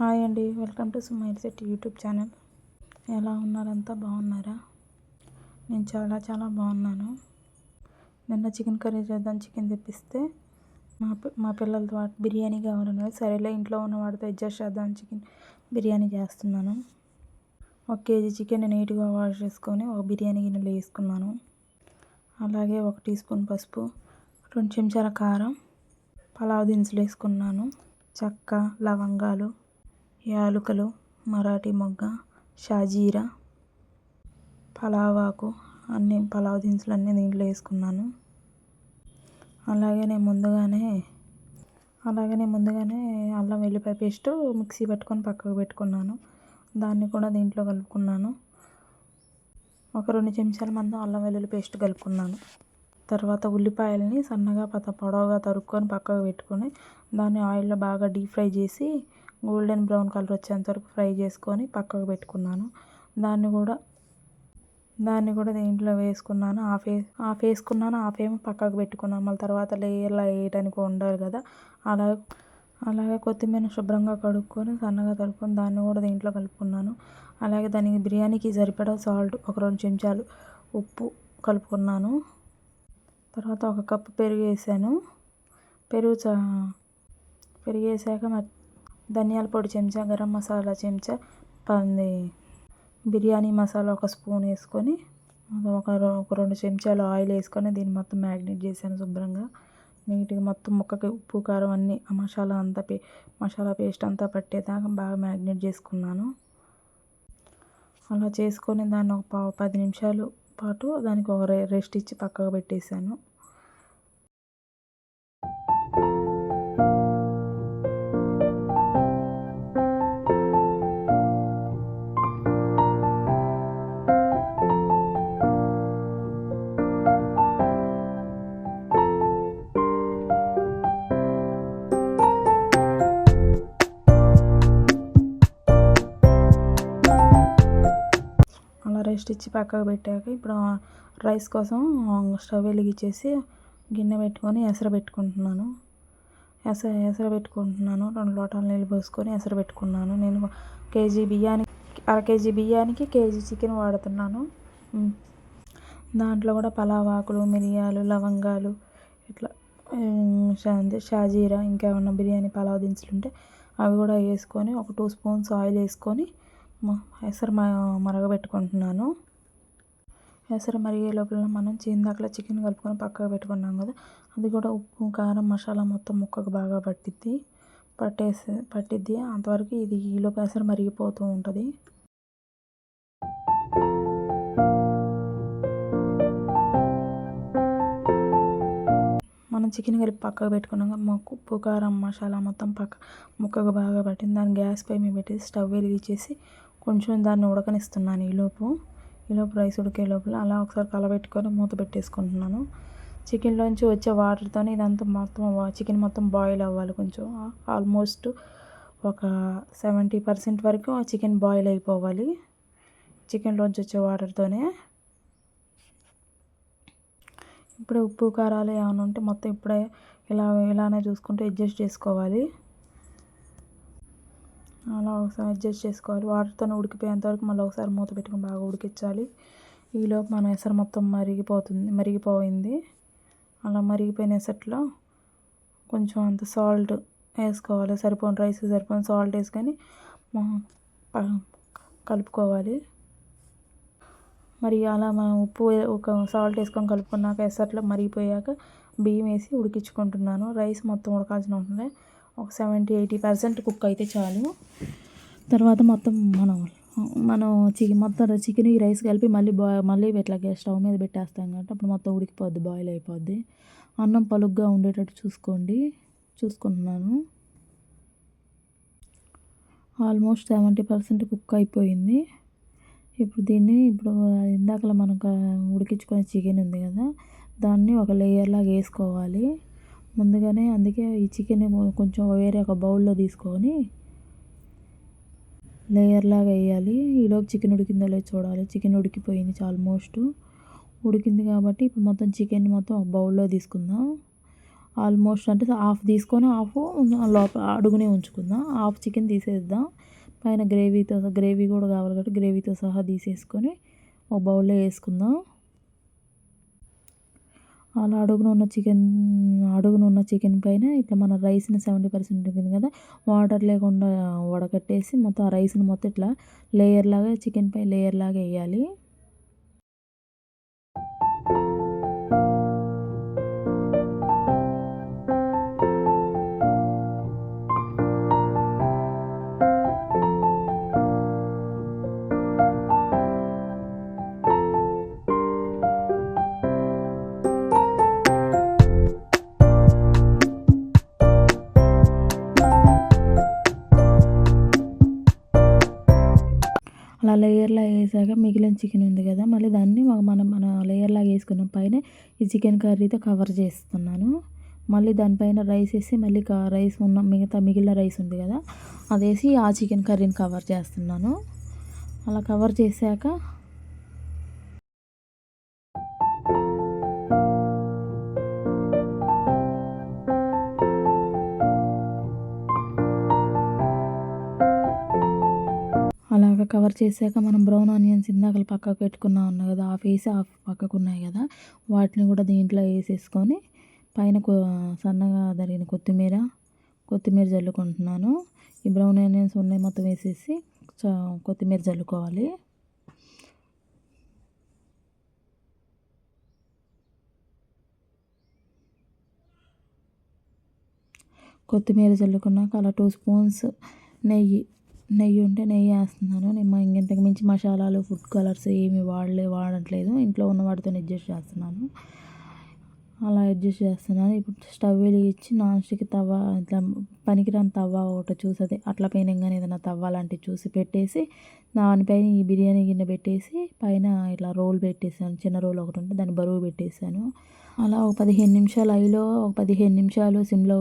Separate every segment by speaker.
Speaker 1: Hi అండి. Welcome to సుమైల్ set YouTube channel. ఎలా ఉన్నారంతా బాగున్నారా? నేను చాలా చాలా బాగున్నాను. నిన్న చికెన్ కర్రీ చేద్దాం చికెన్ తెప్పిస్తే మా పి- మా పిల్లలతో వాటి బిర్యానీ కావాలన్నారు. సరేలే ఇంట్లో ఉన్న వాటితో అడ్జస్ట్ చేద్దాం చికెన్ బిర్యానీ చేస్తున్నాను. ఒక కేజీ చికెన్ నీట్గా వాష్ చేసుకొని ఒక బిర్యానీ గిన్నెలో వేసుకున్నాను. అలాగే ఒక టీ స్పూన్ పసుపు రెండు చెంచాల కారం పలావ్ దినుసులు వేసుకున్నాను. చెక్క లవంగాలు యాలుకలు మరాఠీ మొగ్గ షాజీరా పలావాకు అన్ని పలావ్ దినుసులు అన్నీ దీంట్లో వేసుకున్నాను. అలాగే నేను ముందుగానే అలాగే ముందుగానే అల్లం వెల్లిపాయ పేస్ట్ మిక్సీ పట్టుకొని పక్కకు పెట్టుకున్నాను. దాన్ని కూడా దీంట్లో కలుపుకున్నాను. ఒక రెండు చెంచాల మందు అల్లం వెల్లుల్లి పేస్ట్ కలుపుకున్నాను. తర్వాత ఉల్లిపాయలని సన్నగా పత పొడవుగా తరుక్కొని పక్కకు పెట్టుకొని దాన్ని ఆయిల్లో బాగా డీప్ ఫ్రై చేసి గోల్డెన్ బ్రౌన్ కలర్ వచ్చేంత వరకు ఫ్రై చేసుకొని పక్కకు పెట్టుకున్నాను. దాన్ని కూడా దాన్ని కూడా దీంట్లో వేసుకున్నాను. హాఫ్ వే హాఫ్ వేసుకున్నాను హాఫ్ ఏమో పక్కకు పెట్టుకున్నాను. మళ్ళీ తర్వాత లేయర్లా వేయడానికి ఉండాలి కదా. అలా అలాగే కొత్తిమీర శుభ్రంగా కడుక్కొని సన్నగా తరుక్కొని దాన్ని కూడా దీంట్లో కలుపుకున్నాను. అలాగే దానికి బిర్యానీకి సరిపడా సాల్ట్ ఒక రెండు చెంచాలు ఉప్పు కలుపుకున్నాను. తర్వాత ఒక కప్పు పెరుగు వేసాను. పెరుగు చ పెరుగు వేసాక మరి ధనియాల పొడి చెంచా గరం మసాలా చెంచా పంది బిర్యానీ మసాలా ఒక స్పూన్ వేసుకొని ఒక ఒక రెండు చెంచాలు ఆయిల్ వేసుకొని దీన్ని మొత్తం మ్యాగ్నేట్ చేశాను శుభ్రంగా. నీట్గా మొత్తం ముక్కకి ఉప్పు కారం అన్నీ ఆ మసాలా అంతా పే మసాలా పేస్ట్ అంతా పట్టేదాకా బాగా మ్యాగ్నేట్ చేసుకున్నాను. అలా చేసుకొని దాన్ని ఒక పావు పది నిమిషాలు పాటు దానికి ఒక రె- రెస్ట్ ఇచ్చి పక్కకు పెట్టేశాను. అలా ఇచ్చి పక్కకు పెట్టాక ఇప్పుడు రైస్ కోసం స్టవ్ వెలిగించేసి గిన్నె పెట్టుకొని ఎసరు పెట్టుకుంటున్నాను. ఎస ఎసరు పెట్టుకుంటున్నాను. రెండు లోటాలు నీళ్ళు పోసుకొని ఎసరు పెట్టుకున్నాను. నేను కేజీ బియ్యానికి అర కేజీ బియ్యానికి కేజీ చికెన్ వాడుతున్నాను. దాంట్లో కూడా పలావ్ ఆకులు మిరియాలు లవంగాలు ఇట్లా షాజీరా ఇంకా ఏమన్నా బిర్యానీ పలావ్ దినుసులు ఉంటే అవి కూడా వేసుకొని ఒక టూ స్పూన్స్ ఆయిల్ వేసుకొని ఎసరు మ మరగబెట్టుకుంటున్నాను. ఎసరు మరిగే లోపల మనం ఇందాకలా చికెన్ కలుపుకొని పక్కకు పెట్టుకున్నాం కదా అది కూడా ఉప్పు కారం మసాలా మొత్తం ముక్కకు బాగా పట్టిద్ది. పట్టేసి పట్టిద్ది. అంతవరకు ఇది ఈలోపు ఎసరు మరిగిపోతూ ఉంటుంది. మనం చికెన్ కలిపి పక్కకు పెట్టుకున్నాక మాకు ఉప్పు కారం మసాలా మొత్తం పక్క ముక్కకు బాగా పట్టింది. దాన్ని గ్యాస్ పై మేము పెట్టేసి స్టవ్ వెలిగించేసి కొంచెం దాన్ని ఉడకనిస్తున్నాను ఈలోపు ఈలోపు రైస్ ఉడికే లోపల అలా ఒకసారి కలబెట్టుకొని మూత పెట్టేసుకుంటున్నాను. చికెన్లోంచి వచ్చే వాటర్తో ఇదంతా మొత్తం చికెన్ మొత్తం బాయిల్ అవ్వాలి కొంచెం. ఆల్మోస్ట్ ఒక సెవెంటీ పర్సెంట్ వరకు ఆ చికెన్ బాయిల్ అయిపోవాలి. చికెన్లోంచి వచ్చే వాటర్తోనే. ఇప్పుడే ఉప్పు కారాలు ఏమైనా ఉంటే మొత్తం ఇప్పుడే ఇలా ఇలానే చూసుకుంటూ అడ్జస్ట్ చేసుకోవాలి. అలా ఒకసారి అడ్జస్ట్ చేసుకోవాలి. వాటర్తో ఉడికిపోయేంత వరకు మళ్ళీ ఒకసారి మూత పెట్టుకొని బాగా ఉడికించాలి. ఈలోపు మన ఎసరు మొత్తం మరిగిపోతుంది మరిగిపోయింది. అలా మరిగిపోయిన ఎసట్లో కొంచెం అంత సాల్ట్ వేసుకోవాలి. సరిపోని రైస్కి సరిపోని సాల్ట్ వేసుకొని కలుపుకోవాలి. మరి అలా మనం ఉప్పు ఒక సాల్ట్ వేసుకొని కలుపుకున్నాక ఎసట్లో మరిగిపోయాక బియ్యం వేసి ఉడికించుకుంటున్నాను. రైస్ మొత్తం ఉడకాల్సిన ఉంటుంది. ఒక సెవెంటీ ఎయిటీ పర్సెంట్ కుక్ అయితే చాలు. తర్వాత మొత్తం మనం మనం చికెన్ మొత్తం చికెన్ ఈ రైస్ కలిపి మళ్ళీ బా మళ్ళీ ఇట్లా స్టవ్ మీద పెట్టేస్తాం కాబట్టి అప్పుడు మొత్తం ఉడికిపోద్ది బాయిల్ అయిపోద్ది. అన్నం పలుగ్గా ఉండేటట్టు చూసుకోండి. చూసుకుంటున్నాను. ఆల్మోస్ట్ సెవెంటీ పర్సెంట్ కుక్ అయిపోయింది. ఇప్పుడు దీన్ని ఇప్పుడు ఇందాకలా మనం ఉడికించుకునే చికెన్ ఉంది కదా దాన్ని ఒక లేయర్ లాగా వేసుకోవాలి. ముందుగానే అందుకే ఈ చికెన్ కొంచెం వేరే ఒక బౌల్లో తీసుకొని లేయర్ లాగా వేయాలి. ఈలోపు చికెన్ ఉడికిందో లేదో చూడాలి. చికెన్ ఉడికిపోయింది ఆల్మోస్ట్ ఉడికింది కాబట్టి ఇప్పుడు మొత్తం చికెన్ మొత్తం ఒక బౌల్లో తీసుకుందాం. ఆల్మోస్ట్ అంటే హాఫ్ తీసుకొని హాఫ్ లోపల అడుగునే ఉంచుకుందాం. హాఫ్ చికెన్ తీసేద్దాం. పైన గ్రేవీతో గ్రేవీ కూడా కావాలి కాబట్టి గ్రేవీతో సహా తీసేసుకొని ఒక బౌల్లో వేసుకుందాం. అలా అడుగున ఉన్న చికెన్ అడుగున ఉన్న చికెన్ పైన ఇట్లా మన రైస్ని సెవెంటీ పర్సెంట్ ఉంటుంది కదా వాటర్ లేకుండా వడకట్టేసి మొత్తం ఆ రైస్ని మొత్తం ఇట్లా లేయర్ లాగా చికెన్ పై లేయర్ లాగా వేయాలి. అలా లేయర్లా వేసాక మిగిలిన చికెన్ ఉంది కదా మళ్ళీ దాన్ని మనం మన లేయర్లాగా వేసుకున్న పైన ఈ చికెన్ కర్రీతో కవర్ చేస్తున్నాను. మళ్ళీ దానిపైన రైస్ వేసి మళ్ళీ రైస్ ఉన్న మిగతా మిగిలిన రైస్ ఉంది కదా అది వేసి ఆ చికెన్ కర్రీని కవర్ చేస్తున్నాను. అలా కవర్ చేశాక కవర్ చేశాక మనం బ్రౌన్ ఆనియన్స్ ఇందాక పక్కకు పెట్టుకున్నా ఉన్నాయి కదా హాఫ్ వేసి హాఫ్ పక్కకు ఉన్నాయి కదా వాటిని కూడా దీంట్లో వేసేసుకొని పైన సన్నగా తరిగిన కొత్తిమీర కొత్తిమీర చల్లుకుంటున్నాను ఈ బ్రౌన్ ఆనియన్స్ ఉన్నాయి మొత్తం వేసేసి కొత్తిమీర చల్లుకోవాలి కొత్తిమీర చల్లుకున్నాక అలా టూ స్పూన్స్ నెయ్యి నెయ్యి ఉంటే నెయ్యి వేస్తున్నాను. నేను ఇంకెంతకు మించి మసాలాలు ఫుడ్ కలర్స్ ఏమి వాడలే వాడట్లేదు. ఇంట్లో ఉన్న వాటితో అడ్జస్ట్ చేస్తున్నాను. అలా అడ్జస్ట్ చేస్తున్నాను. ఇప్పుడు స్టవ్ వెలిగించి నాన్ స్టిక్ తవ్వ ఇట్లా పనికిరాని తవ్వ ఒకటి చూసి అట్లా కానీ ఏదైనా తవ్వ లాంటివి చూసి పెట్టేసి దానిపైన ఈ బిర్యానీ గిన్నె పెట్టేసి పైన ఇట్లా రోల్ పెట్టేసాను. చిన్న రోల్ ఒకటి ఉంటే దాన్ని బరువు పెట్టేశాను అలా ఒక పదిహేను నిమిషాలు ఐలో ఒక పదిహేను నిమిషాలు సిమ్లో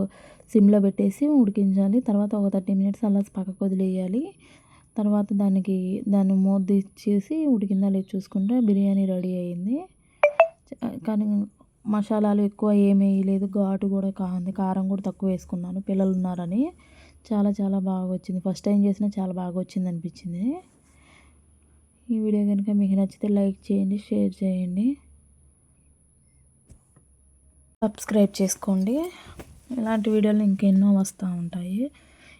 Speaker 1: సిమ్లో పెట్టేసి ఉడికించాలి. తర్వాత ఒక థర్టీ మినిట్స్ అలా పక్కకు వదిలేయాలి. తర్వాత దానికి దాన్ని మూత తీసేసి ఉడికిందా లేదు చూసుకుంటే బిర్యానీ రెడీ అయ్యింది కానీ మసాలాలు ఎక్కువ ఏమీ వేయలేదు. ఘాటు కూడా కాంది. కారం కూడా తక్కువ వేసుకున్నాను. పిల్లలు ఉన్నారని. చాలా చాలా బాగా వచ్చింది. ఫస్ట్ టైం చేసినా చాలా బాగా వచ్చింది అనిపించింది. ఈ వీడియో కనుక మీకు నచ్చితే లైక్ చేయండి షేర్ చేయండి. సబ్స్క్రైబ్ చేసుకోండి. ఇలాంటి వీడియోలు ఇంకెన్నో వస్తూ ఉంటాయి.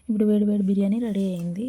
Speaker 1: ఇప్పుడు వేడి వేడి బిర్యానీ రెడీ అయింది.